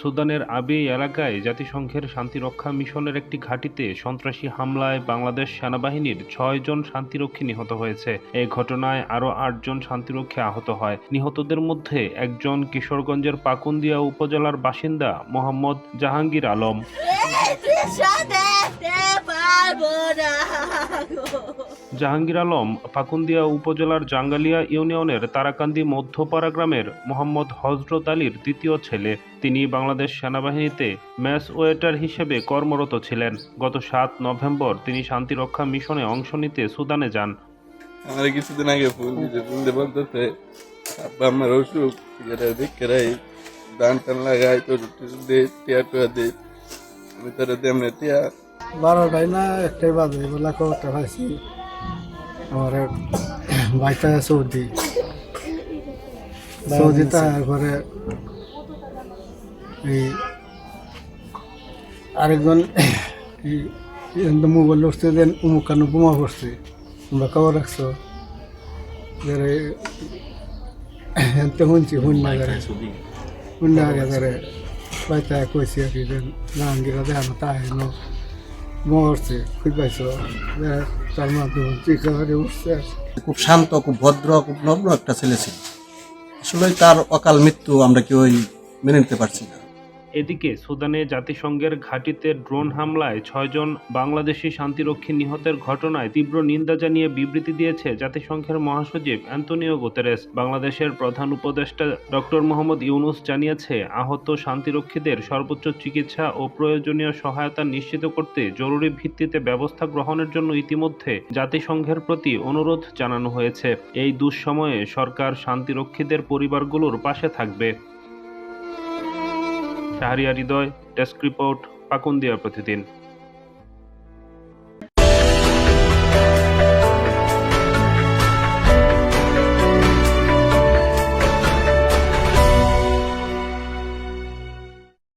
সুদানের আবে এলাকায় জাতিসংঘের শান্তিরক্ষা মিশনের একটি ঘাঁটিতে সন্ত্রাসী হামলায় বাংলাদেশ সেনাবাহিনীর ছয় জন শান্তিরক্ষী নিহত হয়েছে। এই ঘটনায় আরও আটজন শান্তিরক্ষী আহত হয়। নিহতদের মধ্যে একজন কিশোরগঞ্জের পাকুন্দিয়া উপজেলার বাসিন্দা মোহাম্মদ জাহাঙ্গীর আলম চিকিৎসা দেখতে পারব না গো। জাহাঙ্গীর আলম পাকুন্দিয়া উপজেলার জাঙ্গালিয়া ইউনিয়নের তারাকান্দি মধ্যপাড়া গ্রামের মোহাম্মদ হজরত আলীর দ্বিতীয় ছেলে। তিনি বাংলাদেশ সেনাবাহিনীতে ম্যাচ ওয়েটার হিসেবে কর্মরত ছিলেন। গত সাত নভেম্বর তিনি শান্তিরক্ষা মিশনে অংশ নিতে সুদানে যান। আমার কিছুদিন আগে ফোন দিতে ফোন দিয়ে বলতেছে আব্বা আমার অসুখ এটা দেখে রাই ধান টান লাগাই দে টিয়া টুয়া দে আমি তোর দেমনে টিয়া। বারোটায় না একটাই বাজে বেলা খবরটা পাইছি। আমার এক ভাইটা সৌদি সৌদি তারপরে এই আরেকজন মোবাইল উঠছে দেন উমুক কানু বোমা পড়ছে তোমরা খবর রাখছো এনতে শুনছি শুন না শুন না বাইতা কইছি আর কি জাহাঙ্গীরা দেখানো নো মরছে, খুঁজ পাইছো? তার মাধ্যমে একেবারে উঠছে। খুব শান্ত, খুব ভদ্র, খুব নম্র একটা ছেলে ছিল। আসলে তার অকাল মৃত্যু আমরা কেউই মেনে নিতে পারছি না। এদিকে সুদানে জাতিসংঘের ঘাঁটিতে ড্রোন হামলায় ছয়জন বাংলাদেশি শান্তিরক্ষী নিহতের ঘটনায় তীব্র নিন্দা জানিয়ে বিবৃতি দিয়েছে জাতিসংঘের মহাসচিব অ্যান্তনিও গুতেরেস। বাংলাদেশের প্রধান উপদেষ্টা ডক্টর মোহাম্মদ ইউনুস জানিয়েছে, আহত শান্তিরক্ষীদের সর্বোচ্চ চিকিৎসা ও প্রয়োজনীয় সহায়তা নিশ্চিত করতে জরুরি ভিত্তিতে ব্যবস্থা গ্রহণের জন্য ইতিমধ্যে জাতিসংঘের প্রতি অনুরোধ জানানো হয়েছে। এই দুঃসময়ে সরকার শান্তিরক্ষীদের পরিবারগুলোর পাশে থাকবে। শাহরিয়ার হৃদয় ডেস্ক রিপোর্ট পাকুন্দিয়া প্রতিদিন।